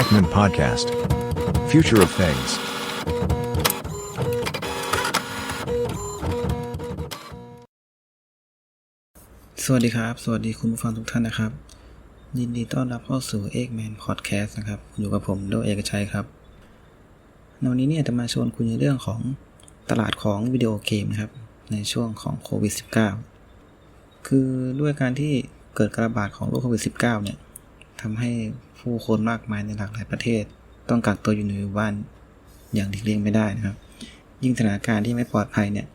Ekman Podcast. Future of Things. สวัสดีครับ สวัสดีคุณผู้ฟังทุกท่านนะครับ ยินดีต้อนรับเข้าสู่ e g m a n Podcast นะครับ อยู่กับผมโดเอกชัยครับ ในวันนี้เนี่ยจะมาชวนคุยในเรื่องของตลาดของวิดีโอเกมนะครับ ในช่วงของโควิด -19 คือด้วยการที่เกิดการระบาดของโรคโควิด -19 เนี่ย ทำให้ผู้คนมากมายในหลากหลายประเทศ ต้องกักตัวอยู่ในบ้านอย่างหลีกเลี่ยงไม่ได้นะครับ ยิ่งสถานการณ์ที่ไม่ปลอดภัยเนี่ย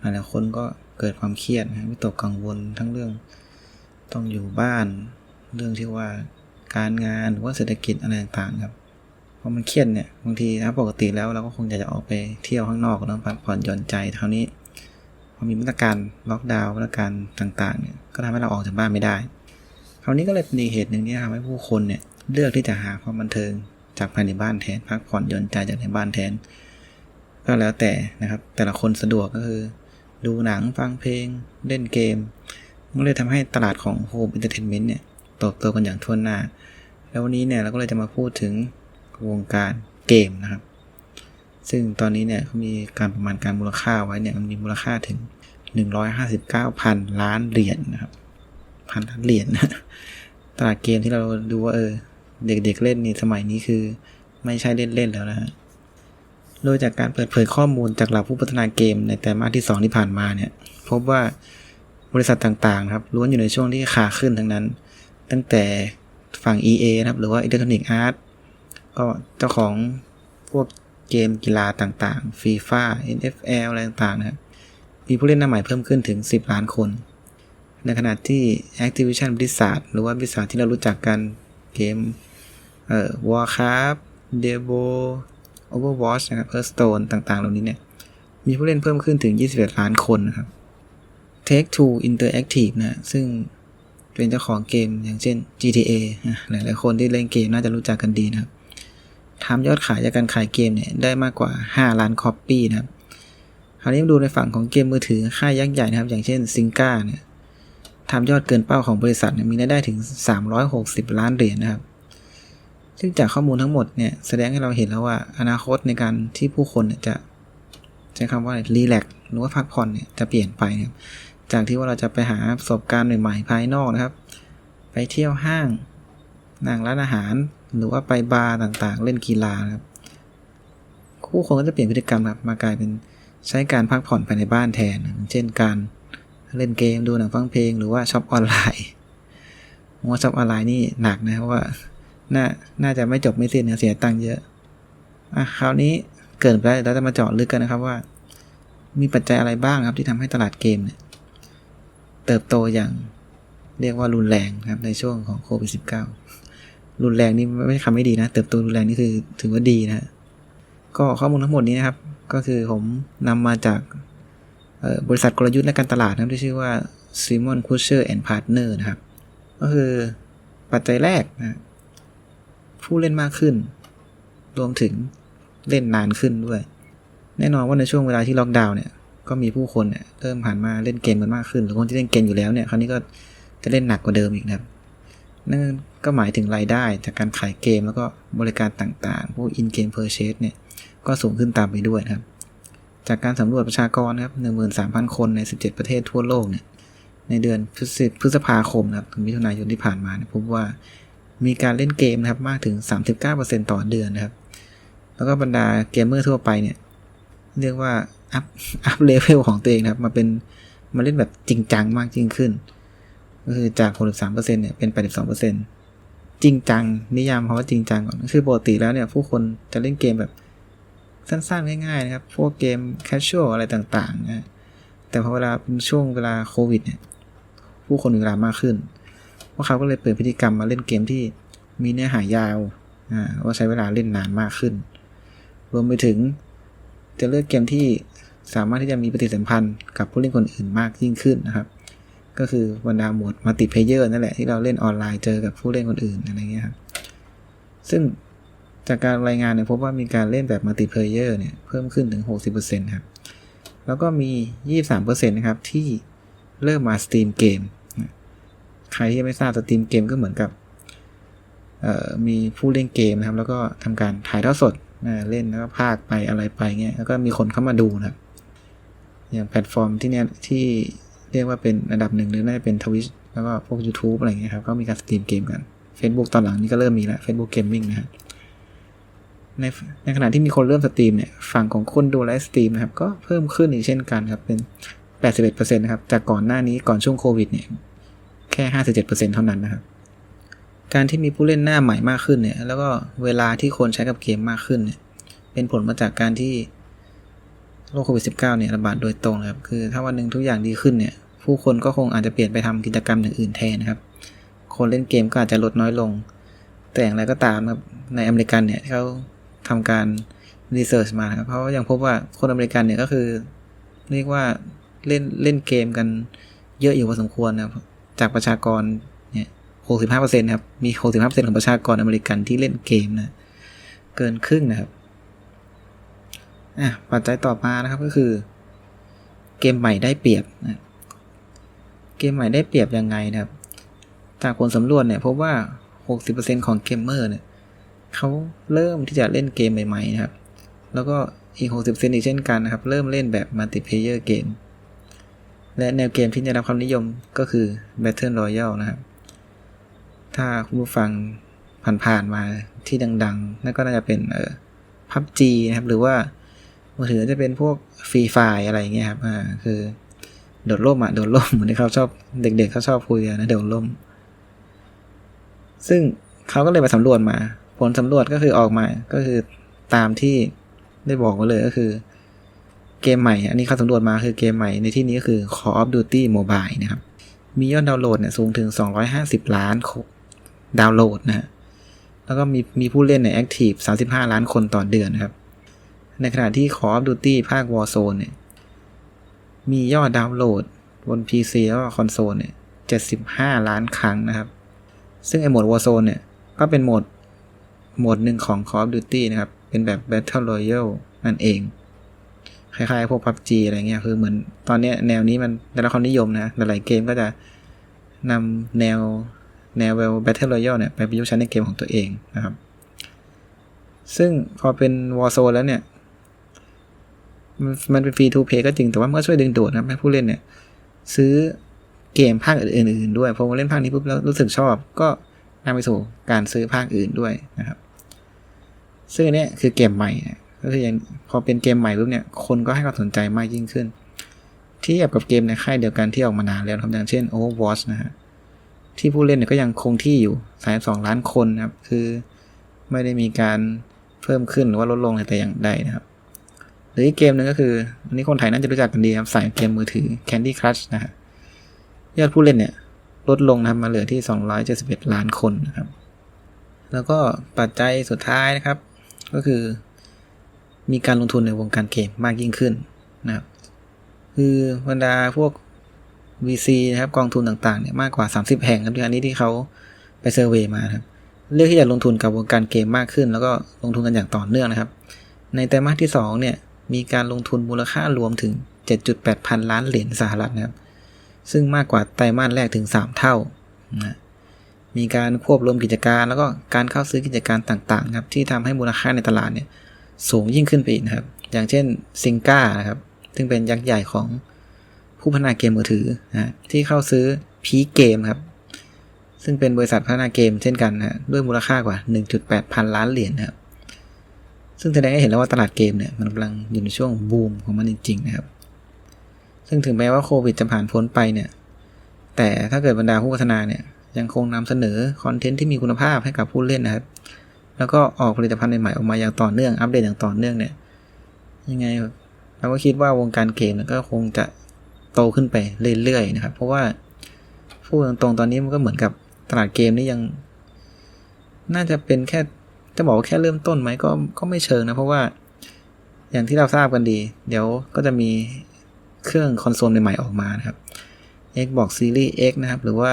หลายๆคนก็เกิดความเครียดนะวิตกกังวลทั้งเรื่อง ต้องอยู่บ้าน เรื่องที่ว่าการงานหรือว่าเศรษฐกิจอะไรต่างๆครับพอมันเครียดเนี่ยบางทีถ้าปกติแล้วเราก็คงอยากจะออกไปเที่ยวข้างนอกแล้วพักผ่อนหย่อนใจเท่านี้พอมีมาตรการล็อกดาวน์มาตรการต่างๆเนี่ยก็ทำให้เราออกจากบ้านไม่ได้ คราวนี้ก็เลยเป็นอีกเหตุหนึ่งที่ทำให้ผู้คนเนี่ยเลือกที่จะหาความบันเทิงจากภายในบ้านแทนพักผ่อนหย่อนใจจากในบ้านแทน ก็แล้วแต่นะครับ แต่ละคนสะดวกก็คือ ดูหนังฟังเพลง เล่นเกมมันเลยทำให้ตลาดของโฮมอินเตอร์เทนเมนต์เนี่ยโตโตกันอย่างทั่วหน้า แล้ววันนี้เนี่ยเราก็เลยจะมาพูดถึงวงการเกมนะครับ ซึ่งตอนนี้เนี่ยเขามีการประมาณการมูลค่าไว้เนี่ยมันมีมูลค่าถึง 159,000 ล้านเหรียญนนะครับ พันล้านเหรียญตลาดเกมที่เราดูว่าเออ เด็กๆเล่นนี่สมัยนี้คือ ไม่ใช่เล่นๆแล้วนะฮะโดยจากการเปิดเผยข้อมูลจากเหล่าผู้พัฒนาเกมในไตรมาที่ 2 ที่ผ่านมาเนี่ย พบว่าบริษัทต่างๆครับล้วนอยู่ในช่วงที่ขาขึ้นทั้งนั้น ตั้งแต่ฝั่ง EA นะครับ หรือว่า Electronic Arts ก็เจ้าของพวกเกมกีฬาต่างๆ FIFA NFL อะไรต่างๆนะครับมีผู้เล่นหน้าใหม่เพิ่มขึ้นถึง 10 ล้านคน ในขณะที่ Activision Blizzard หรือว่า Blizzard ที่เรารู้จักกันเกมเอ่อ Warcraft Diablo Overwatch นะครับ Hearthstone ต่างๆ เหล่านี้เนี่ย มีผู้เล่นเพิ่มขึ้นถึง 21 ล้านคนนะครับ Take Two Interactive นะซึ่งเป็นเจ้าของเกมอย่างเช่น GTA หลายๆคนที่เล่นเกมน่าจะรู้จักกันดีนะครับทำยอดขายจากการขายเกมเนี่ยได้มากกว่า 5 ล้านคอปปี้นะครับคราวนี้มาดูในฝั่งของเกมมือถือค่ายยักษ์ใหญ่นะครับ อย่างเช่นซิงก้าเนี่ย ทำยอดเกินเป้าของบริษัทเนี่ยมีรายได้ถึง 360 ล้านเหรียญนะครับ ซึ่งจากข้อมูลทั้งหมดเนี่ยแสดงให้เราเห็นแล้วว่า อนาคตในการที่ผู้คนเนี่ยจะใช้คำว่ารีแลกหรือว่าพักผ่อนเนี่ยจะเปลี่ยนไปนะครับจากที่ว่าเราจะไปหาประสบการณ์ใหม่ๆภายนอกนะครับ ไปเที่ยวห้างนั่งร้านอาหาร หรือว่าไปบาร์ต่างๆ เล่นกีฬานะครับผู้คนก็จะเปลี่ยนพฤติกรรมครับมากลายเป็นใช้การพักผ่อนภายในบ้านแทน เช่นการ เล่นเกมดูหนังฟังเพลงหรือว่าช็อปออนไลน์ว่าช็อปออนไลน์นี่หนักนะเพราะว่าน่าน่าจะไม่จบไม่สิ้นนะเสียตังค์เยอะอะคราวนี้เกินไปแล้วเราจะมาเจาะลึกกันนะครับว่า มีปัจจัยอะไรบ้างครับที่ทำให้ตลาดเกมเนี่ยเติบโตอย่างเรียกว่ารุนแรงครับในช่วงของโควิด -19 รุนแรงนี่ไม่ใช่คำไม่ดีนะ เติบโตรุนแรงนี่คือถือว่าดีนะ ก็ข้อมูลทั้งหมดนี้นะครับ ก็คือผมนำมาจาก บริษัทกลยุทธ์และการตลาดนะที่ชื่อว่า Simon Kucher and Partner นะครับ ก็คือปัจจัยแรกนะผู้เล่นมากขึ้น รวมถึงเล่นนานขึ้นด้วย แน่นอนว่าในช่วงเวลาที่ล็อกดาวน์เนี่ย ก็มีผู้คนเนี่ยเริ่มผ่านมาเล่นเกมกันมากขึ้น หรือคนที่เล่นเกมอยู่แล้วเนี่ย คราวนี้ก็จะเล่นหนักกว่าเดิมอีกนะครับ นั่นก็หมายถึงรายได้จากการขายเกมแล้วก็บริการต่างๆ พวก in game purchase เนี่ย ก็สูงขึ้นตามไปด้วยนะครับ จากการสำรวจประชากรนะครับ13,000 คนใน 17 ประเทศทั่วโลกเนี่ยในเดือนพฤษภาคมนะครับถึงมิถุนายนที่ผ่านมาเนี่ยพบว่ามีการเล่นเกมนะครับมากถึง 39%ต่อเดือนนะครับ แล้วก็บรรดาเกมเมอร์ทั่วไปเนี่ย เรียกว่า อัพอัพเลเวลของตัวเองนะครับ มาเป็นมาเล่นแบบจริงจังมากยิ่งขึ้น ก็คือจาก 63%เนี่ยเป็น 82%จริงจังนิยามคำว่าจริงจังก่อนคือปกติแล้วเนี่ย ผู้คนจะเล่นเกมแบบ สั้นๆ ง่ายๆ นะครับ พวกเกมแคชชวลอะไรต่างๆนะแต่พอเวลาเป็นช่วงเวลาโควิดเนี่ยผู้คนมีเวลามากขึ้น พวกเขาก็เลยเปลี่ยนพฤติกรรมมาเล่นเกมที่มีเนื้อหายาวอ่าว่าใช้เวลาเล่นนานมากขึ้น รวมไปถึงจะเลือกเกมที่สามารถที่จะมีปฏิสัมพันธ์กับผู้เล่นคนอื่นมากยิ่งขึ้นนะครับ ก็คือบรรดาหมวดมัลติเพเยอร์นั่นแหละที่เราเล่นออนไลน์เจอกับผู้เล่นคนอื่นอะไรเงี้ยครับซึ่ง จากการรายงานเนี่ยพบว่ามีการเล่นแบบมัลติเพเยอร์เนี่ยเพิ่มขึ้นถึง 60%ครับ แล้วก็มี 23%นะครับที่เริ่มมาสตรีมเกม ใครที่ไม่ทราบสตรีมเกมก็เหมือนกับมีผู้เล่นเกมนะครับ แล้วก็ทำการถ่ายทอดสดเล่นแล้วก็พากไปอะไรไปเงี้ยแล้วก็มีคนเข้ามาดูนะครับ อย่างแพลตฟอร์มที่เนี้ยที่เรียกว่าเป็นอันดับหนึ่งหรือน่าจะเป็นทวิชแล้วก็พวก YouTube อะไรเงี้ยครับก็มีการสตรีมเกมกัน Facebook ตอนหลังนี้ก็เริ่มมีแล้ว Facebook Gaming นะฮะ ในในขณะที่มีคนเริ่มสตรีมเนี่ยฝั่งของคนดูไลฟ์สตรีมนะครับก็เพิ่มขึ้นอีกเช่นกันครับเป็น 81%นะครับจากก่อนหน้านี้ก่อนช่วงโควิดเนี่ยแค่ 57%เท่านั้นนะครับ การที่มีผู้เล่นหน้าใหม่มากขึ้นเนี่ย แล้วก็เวลาที่คนใช้กับเกมมากขึ้นเนี่ย เป็นผลมาจากการที่โรคโควิด -19 เนี่ยระบาดโดยตรงนะครับ คือถ้าวันหนึ่งทุกอย่างดีขึ้นเนี่ย ผู้คนก็คงอาจจะเปลี่ยนไปทำกิจกรรมอย่างอื่นแทนนะครับ คนเล่นเกมก็อาจจะลดน้อยลง แต่อย่างไรก็ตามครับ ในอเมริกันเนี่ยเขา ทำการรีเสิร์ชมาครับ เพราะว่ายังพบว่าคนอเมริกันเนี่ยก็คือ เรียกว่าเล่นเล่นเกมกันเยอะอยู่พอสมควรนะครับ จากประชากรเนี่ยหกสิบห้าเปอร์เซ็นครับ มี65%ของประชากรอเมริกันที่เล่นเกมนะ เกินครึ่งนะครับ อะ ปัจจัยต่อมานะครับก็คือ เกมใหม่ได้เปรียบนะ เกมใหม่ได้เปรียบยังไงนะครับ จากผลสำรวจเนี่ยพบว่า 60%ของเกมเมอร์เนี่ย เขาเริ่มที่จะเล่นเกมใหม่ๆนะครับ แล้วก็อีก60%อีกเช่นกันนะครับ เริ่มเล่นแบบมัลติเพเยอร์เกม และแนวเกมที่ได้รับความนิยมก็คือ Battle Royale นะครับ ถ้าคุณผู้ฟังผ่านๆมาที่ดังๆ นั่นก็น่าจะเป็นเอ่อ PUBG นะครับ หรือว่ามือถือจะเป็นพวกฟรีไฟอะไรเงี้ยครับ อ่า คือ โดดร่มอะ โดดร่มเหมือนที่เขาชอบเด็กๆเขาชอบคุยนะ โดดร่ม ซึ่งเขาก็เลยมาสำรวจมา ผลสำรวจก็คือออกมาก็คือตามที่ได้บอกไว้เลยก็คือ เกมใหม่ อันนี้เขาสำรวจมาคือเกมใหม่ในที่นี้ก็คือ Call of Duty Mobile นะครับ มียอดดาวน์โหลดเนี่ยสูงถึง 250 ล้านดาวน์โหลดนะฮะแล้วก็มีมีผู้เล่นใน Active 35 ล้านคนต่อเดือนนะครับ ในขณะที่ Call of Duty ภาค Warzone เนี่ยมียอดดาวน์โหลดบน PC แล้วก็คอนโซลเนี่ย 75 ล้านครั้งนะครับ ซึ่งไอโหมด Warzone เนี่ยก็เป็นโหมด โหมดหนึ่งของ Call of Duty นะครับ เป็นแบบ Battle Royale นั่นเอง คล้ายๆ พวก PUBG อะไรเงี้ย คือเหมือนตอนนี้แนวนี้มันได้รับความนิยมนะ หลายๆเกมก็จะนำแนวแนว Battle Royale เนี่ยไปประยุกต์ใช้ในเกมของตัวเองนะครับ ซึ่งพอเป็น Warzone แล้วเนี่ย มันเป็นฟรีทูเพย์ก็จริง แต่ว่ามันก็ช่วยดึงดูดนะให้ผู้เล่นเนี่ย ซื้อเกมภาคอื่นๆด้วยพอมาเล่นภาคนี้ปุ๊บแล้วรู้สึกชอบก็นำไปสู่การซื้อภาคอื่นด้วยนะครับ ซึ่งอันเนี้ยคือเกมใหม่นะก็คืออย่างพอเป็นเกมใหม่ปุ๊บเนี่ยคนก็ให้ความสนใจมากยิ่งขึ้น เทียบกับเกมในค่ายเดียวกันที่ออกมานานแล้วครับอย่างเช่น Overwatch นะฮะที่ผู้เล่นเนี่ยก็ยังคงที่อยู่32ล้านคนนะครับ คือไม่ได้มีการเพิ่มขึ้นหรือว่าลดลงแต่อย่างใดนะครับ หรืออีกเกมหนึ่งก็คืออันนี้คนไทยน่าจะรู้จักกันดีครับสายเกมมือถือ Candy Crush นะฮะยอดผู้เล่นเนี่ยลดลงนะครับมาเหลือที่ 271 ล้านคนนะครับ แล้วก็ปัจจัยสุดท้ายนะครับ ก็คือ มีการลงทุนในวงการเกมมากยิ่งขึ้นนะครับคือบรรดาพวก VC นะครับกองทุนต่างๆเนี่ยมากกว่า 30 แห่งครับที่อันนี้ที่เขาไปเซอร์เวยมาครับเลือกที่จะลงทุนกับวงการเกมมากขึ้น แล้วก็ลงทุนกันอย่างต่อเนื่องนะครับ ในไตรมาสที่2เนี่ยมีการลงทุนมูลค่ารวมถึง 7.8 พันล้านเหรียญสหรัฐนะครับ ซึ่งมากกว่าไตรมาสแรกถึง 3 เท่านะ มีการควบรวมกิจการ แล้วก็การเข้าซื้อกิจการต่างๆครับที่ทำให้มูลค่าในตลาดเนี่ยสูงยิ่งขึ้นไปอีกนะครับ อย่างเช่นซิงก้านะครับซึ่งเป็นยักษ์ใหญ่ของผู้พัฒนาเกมมือถือนะที่เข้าซื้อพีเกมครับ ซึ่งเป็นบริษัทพัฒนาเกมเช่นกันนะด้วยมูลค่ากว่า 1.8 พันล้านเหรียญนะครับซึ่งแสดงให้เห็นแล้วว่าตลาดเกมเนี่ยมันกำลังอยู่ในช่วงบูมของมันจริงๆนะครับ ซึ่งถึงแม้ว่าโควิดจะผ่านพ้นไปเนี่ย แต่ถ้าเกิดบรรดาผู้พัฒนาเนี่ย ยังคงนำเสนอคอนเทนต์ที่มีคุณภาพให้กับผู้เล่นนะครับ แล้วก็ออกผลิตภัณฑ์ใหม่ๆออกมาอย่างต่อเนื่อง อัปเดตอย่างต่อเนื่องเนี่ย ยังไงเราก็คิดว่าวงการเกมก็คงจะโตขึ้นไปเรื่อยๆนะครับ เพราะว่าพูดตรงๆตอนนี้มันก็เหมือนกับตลาดเกมนี่ยัง น่าจะเป็นแค่จะบอกว่าแค่เริ่มต้นไหมก็ก็ไม่เชิงนะ เพราะว่าอย่างที่เราทราบกันดี เดี๋ยวก็จะมีเครื่องคอนโซลใหม่ๆออกมานะครับ Xbox Series X นะครับ หรือว่า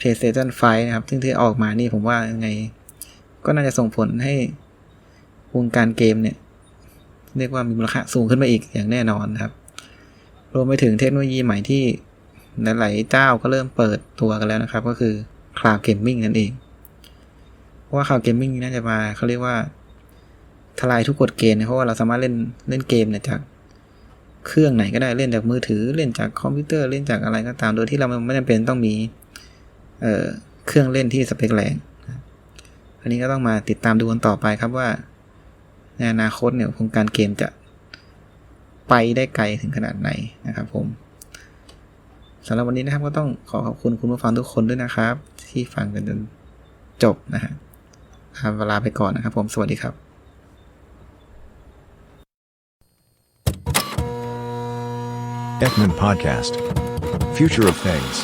PlayStation 5 นะครับ ซึ่งที่ออกมานี่ผมว่ายังไง ก็น่าจะส่งผลให้วงการเกมเนี่ย เรียกว่ามีมูลค่าสูงขึ้นมาอีกอย่างแน่นอนนะครับ รวมไปถึงเทคโนโลยีใหม่ที่หลายๆเจ้าก็เริ่มเปิดตัวกันแล้วนะครับ ก็คือ Cloud Gaming นั่นเองราะว่าข่าวเกมมิ่งนี่น่าจะมาเขาเรียกว่าทลายทุกกฎเกณฑ์นะเพราะว่าเราสามารถเล่นเล่นเกมเนี่ยจากเครื่องไหนก็ได้เล่นจากมือถือ เล่นจากคอมพิวเตอร์เล่นจากอะไรก็ตาม โดยที่เราไม่จำเป็นต้องมี เเครื่องเล่นที่สเปคแรงครับอันนี้ก็ต้องมาติดตามดูกันต่อไปครับว่า ในอนาคตเนี่ยวงการเกมจะไปได้ไกลถึงขนาดไหนนะครับผมสำหรับวันนี้นะครับก็ต้องขอขอบคุณคุณผู้ฟังทุกคนด้วยนะครับ ที่ฟังกันจนจบนะฮะลาเวลาไปก่อนนะครับผมสวัสดีครับ Ekman Podcast. Future of Things.